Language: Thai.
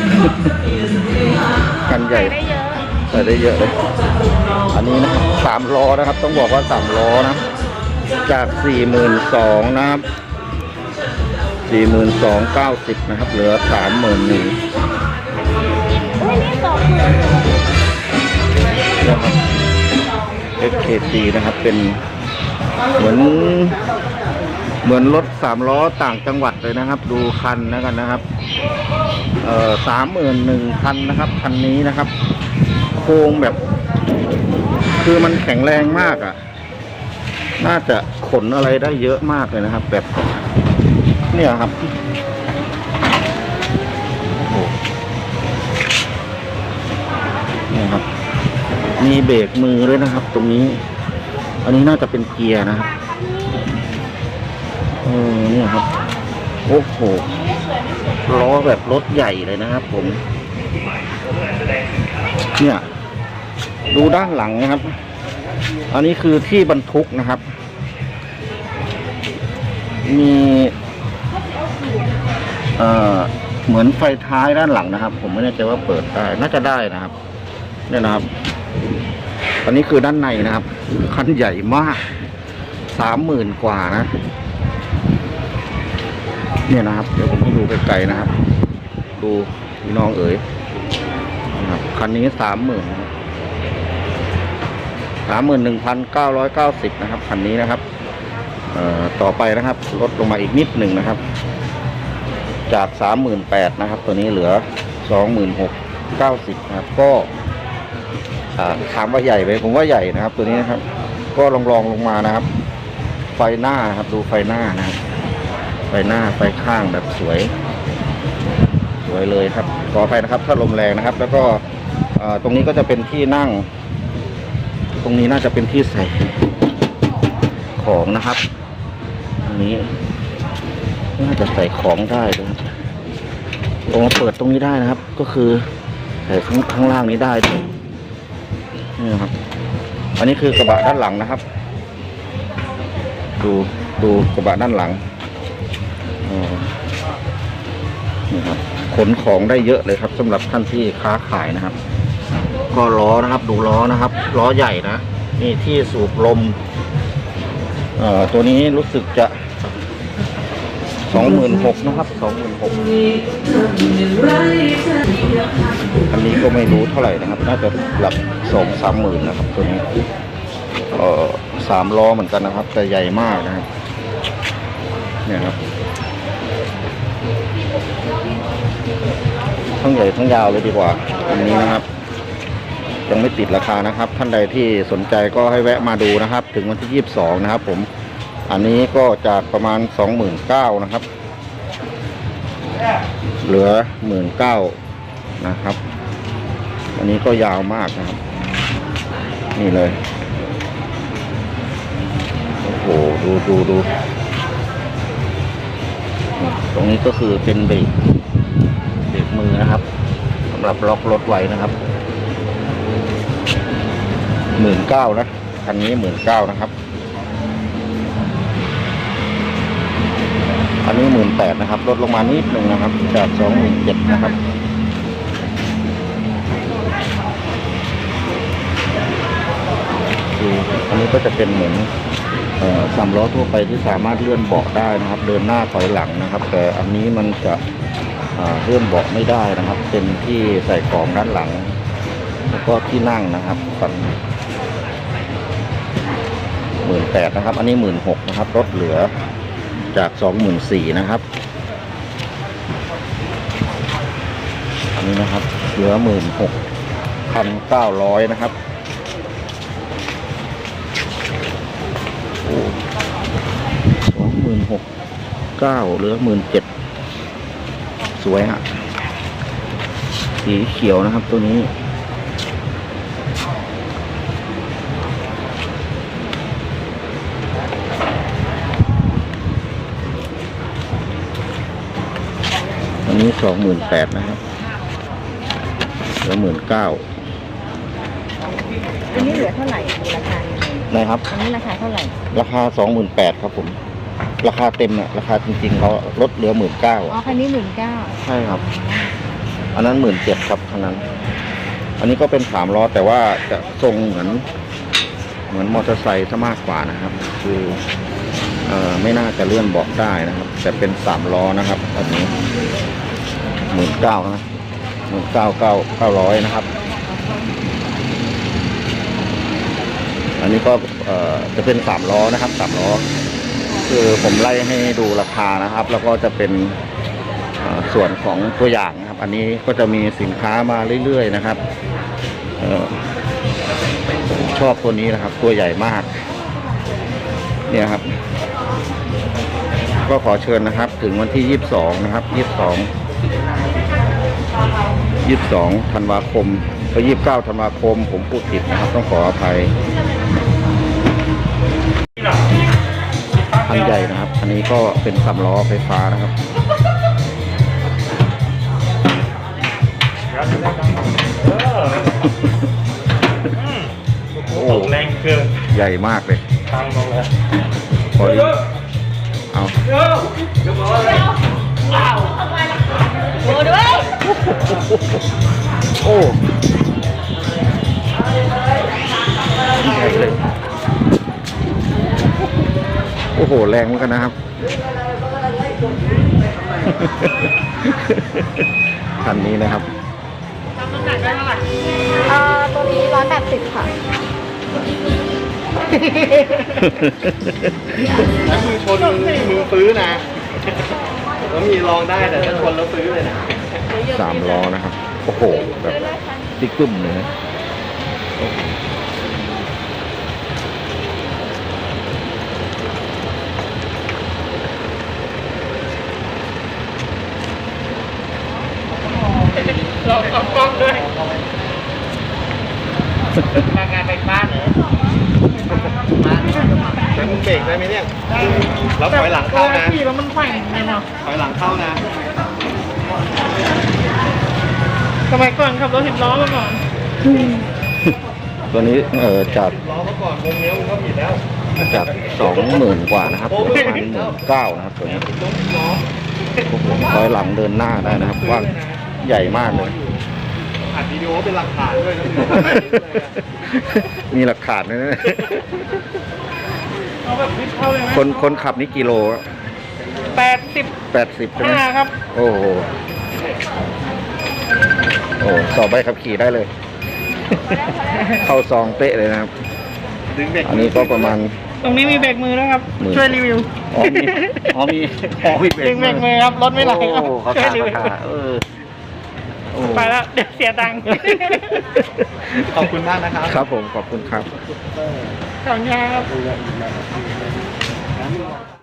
ครับคันใหญ่ได้เยอะใส่ได้เยอะเลย อันนี้นะครับสามล้อนะครับ ต้องบอกว่าสามล้อนะ จากสี่หมื่นสองนะครับสี่หมื่นสองเก้าสิบนะครับ เหลือสามหมื่นหนึ่งอุ้ยนี่สองหมื่นนะครับ FKG นะครับ เป็นเหมือนเหมือนรถสามล้อต่างจังหวัดเลยนะครับ ดูคันนะกันนะครับ เอ่อสามหมื่นหนึ่งพันนะครับคันนี้นะครับ โครงแบบ คือมันแข็งแรงมากอะ่ะ น่าจะขนอะไรได้เยอะมากเลยนะครับ แบบ เนี่ยครับโอ้โหเนี่ยครับ มีเบรกมือด้วยนะครับ ตรงนี้ อันนี้น่าจะเป็นเกียร์นะครับเออเนี่ยครับ โอ้โห ล้อแบบรถใหญ่เลยนะครับผม เนี่ย ดูด้านหลังนะครับ อันนี้คือที่บรรทุกนะครับ มีเอ่อเหมือนไฟท้ายด้านหลังนะครับ ผมไม่แน่ใจว่าเปิดได้น่าจะได้นะครับเนี่ยนะครับ อันนี้คือด้านในนะครับ คันใหญ่มากสามหมื่นกว่านะ เนี่ยนะครับ เดี๋ยวผมให้ดูไกลๆนะครับ ดูพี่น้องเอ๋ยนะครับคันนี้สามหมื่นสามหมื่นหนึ่งพันเก้าร้อยเก้าสิบนะครับคันนี้นะครับเอ่อต่อไปนะครับ ลดลงมาอีกนิดหนึ่งนะครับ จากสามหมื่นแปดนะครับ ตัวนี้เหลือสองหมื่นหกเก้าสิบนะครับ ก็ถามว่าใหญ่ไหมผมว่าใหญ่นะครับ ตัวนี้นะครับ ก็ลองลองลงมานะครับ ไฟหน้าครับดูไฟหน้านะครับ ไฟหน้าไฟข้างแบบสวย สวยเลยครับขออภัยนะครับถ้าลมแรงนะครับ แล้วก็ตรงนี้ก็จะเป็นที่นั่ง ตรงนี้น่าจะเป็นที่ใส่ของนะครับตรงนี้น่าจะใส่ของได้นะครับตรงมาเปิดตรงนี้ได้นะครับ ก็คือใส่ข้างข้างล่างนี้ได้ด้วยนี่นะครับ อันนี้คือกระบะด้านหลังนะครับ ดูดูกระบะด้านหลัง นี่ครับขนของได้เยอะเลยครับสำหรับท่านที่ค้าขายนะครับ ก็ล้อนะครับดูล้อนะครับล้อใหญ่นะนี่ที่สูบลมเอ่อตัวนี้รู้สึกจะสองหมื่นหกนะครับสองหมื่นหกอันนี้ก็ไม่รู้เท่าไหร่นะครับ น่าจะหลักสองสามหมื่นนะครับ ตัวนี้เอ่อสามล้อเหมือนกันนะครับ แต่ใหญ่มากนะครับเนี่ยครับ ทั้งใหญ่ทั้งยาวเลยดีกว่าอันนี้นะครับ ยังไม่ติดราคานะครับ ท่านใดที่สนใจก็ให้แวะมาดูนะครับ ถึงวันที่ 22 นะครับ ผม อันนี้ก็จากประมาณ 29,000นะครับ เหลือ 19,000นะครับ อันนี้ก็ยาวมากนะครับ นี่เลยโอ้โหดูดูดูตรงนี้ก็คือเป็นเบรกเบรก มือนะครับสำหรับล็อกรถไว้นะครับหมื่นเก้านะคันนี้หมื่นเก้านะครับอันนี้หมื่นแปดนะครับลดลงมานิดหนึ่งนะครับ จากสองหมื่นเจ็ดนะครับดูอันนี้ก็จะเป็นเหมือนสามล้อทั่วไปที่สามารถเลื่อนเบาะได้นะครับ เดินหน้าถอยหลังนะครับ แต่อันนี้มันจะ เลื่อนเบาะไม่ได้นะครับ เป็นที่ใส่ของด้านหลัง แล้วก็ที่นั่งนะครับฟันหมื่นแปดนะครับ อันนี้หมื่นหกนะครับลดเหลือจากสองหมื่นสี่นะครับอันนี้นะครับ เหลือหมื่นหกพันเก้าร้อยนะครับสองหมื่นหกเก้าเหลือหมื่นเจ็ด วยฮะสีเขียวนะครับตัวนี้ อันนี้สองหมื่นแปดนะครับเหลือหมื่นเก้าอันนี้เหลือเท่าไหร่ราคานะครับอันนี้ราคาเท่าไหร่ ราคาสองหมื่นแปดครับผม ราคาเต็มเนี่ยราคาจริงๆเขาลดเหลือหมื่นเก้าอ๋อคันนี้หมื่นเก้าใช่ครับออันนั้นหมื่นเจ็ดครับคันนั้น อันนี้ก็เป็นสามล้อแต่ว่าจะทรงเหมือน เหมือนมอเตอร์ไซค์ซะมากกว่านะครับ คือเออไม่น่าจะเลื่อนเบอกได้นะครับ แต่เป็นสามล้อนะครับอันนี้หมื่นเก้านะหมื่นเก้าเก้าเก้าร้อยนะครับ อันนี้ก็เอ่อจะเป็นสามล้อนะครับสามล้อ คือผมไล่ให้ดูราคานะครับ แล้วก็จะเป็นส่วนของตัวอย่างนะครับ อันนี้ก็จะมีสินค้ามาเรื่อยๆนะครับออผมชอบตัวนี้นะครับ ตัวใหญ่มาก เนี่ยครับ ก็ขอเชิญนะครับ ถึงวันที่ 22 นะครับ 22 22ธันวาคมก็29ธันวาคม ผมพูดผิดนะครับ ต้องขออภัย คันใหญ่นะครับ อันนี้ก็เป็นสามล้อไฟฟ้านะครับโอ้โหแรงเกินใหญ่มากเลยทางลงแล้วพอดีเอา งเหมือนกันนะครับ คันนี้นะครับเอ่อตัวนี้ร้อยแปดสิบค่ะ ถ้ามือชนมือฟื้นนะแล้วมีลองได้แต่ถ้าชนแล้วฟื้นเลยนะสามล้อนะครับ โอ้โห แบบติ๊กตึ้มเลยนะ โอ้โหลองเอากล้องด้วยมางานไฟฟ้าเหรอมาแต่มึงเบรกได้ไหมเนี่ย แล้วถอยหลังเข้านะ ขี่แล้วมันแขว่งไงเนาะถอยหลังเข้านะสมัยก่อนขับรถสิบล้อมาก่อน ตัวนี้เออจากล้อมาก่อนวงเลี้ยวมึงก็ผิดแล้วจากสองหมื่นกว่านะครับเหลือประมาณหมื่นเก้านะครับตัวนี้ติดล้อติดล้อโอ้โหถอยหลังเดินหน้าได้นะครับกว่าง ใหญ่มากเลย อัดวิดีโอเป็นหลักฐานด้วยนะมีหลักฐานเลยนะเอาแบบวิทเข้าเลยไหมคนคนขับนี่กิโลแปดสิบแปดสิบใช่ไหมห้าครับ โอ้โห โอ้สอบใบขับขี่ได้เลย เข้าซองเป๊ะเลยนะครับ ดึงเบรกอันนี้ก็ประมาณ ตรงนี้มีเบรกมือด้วยครับ มือ ช่วยรีวิวอ๋อมีอ๋อมีอ๋อมีเบรดึกงเบรกมือครับ รถไม่ไหลครับโอ้เขาช่วทายรีวิวเขาทาเออ โอ้ ไปแล้วเดี๋ยวเสียตังค์ ขอบคุณมากนะครับครับผมขอบคุณครับ ขอบคุณครับ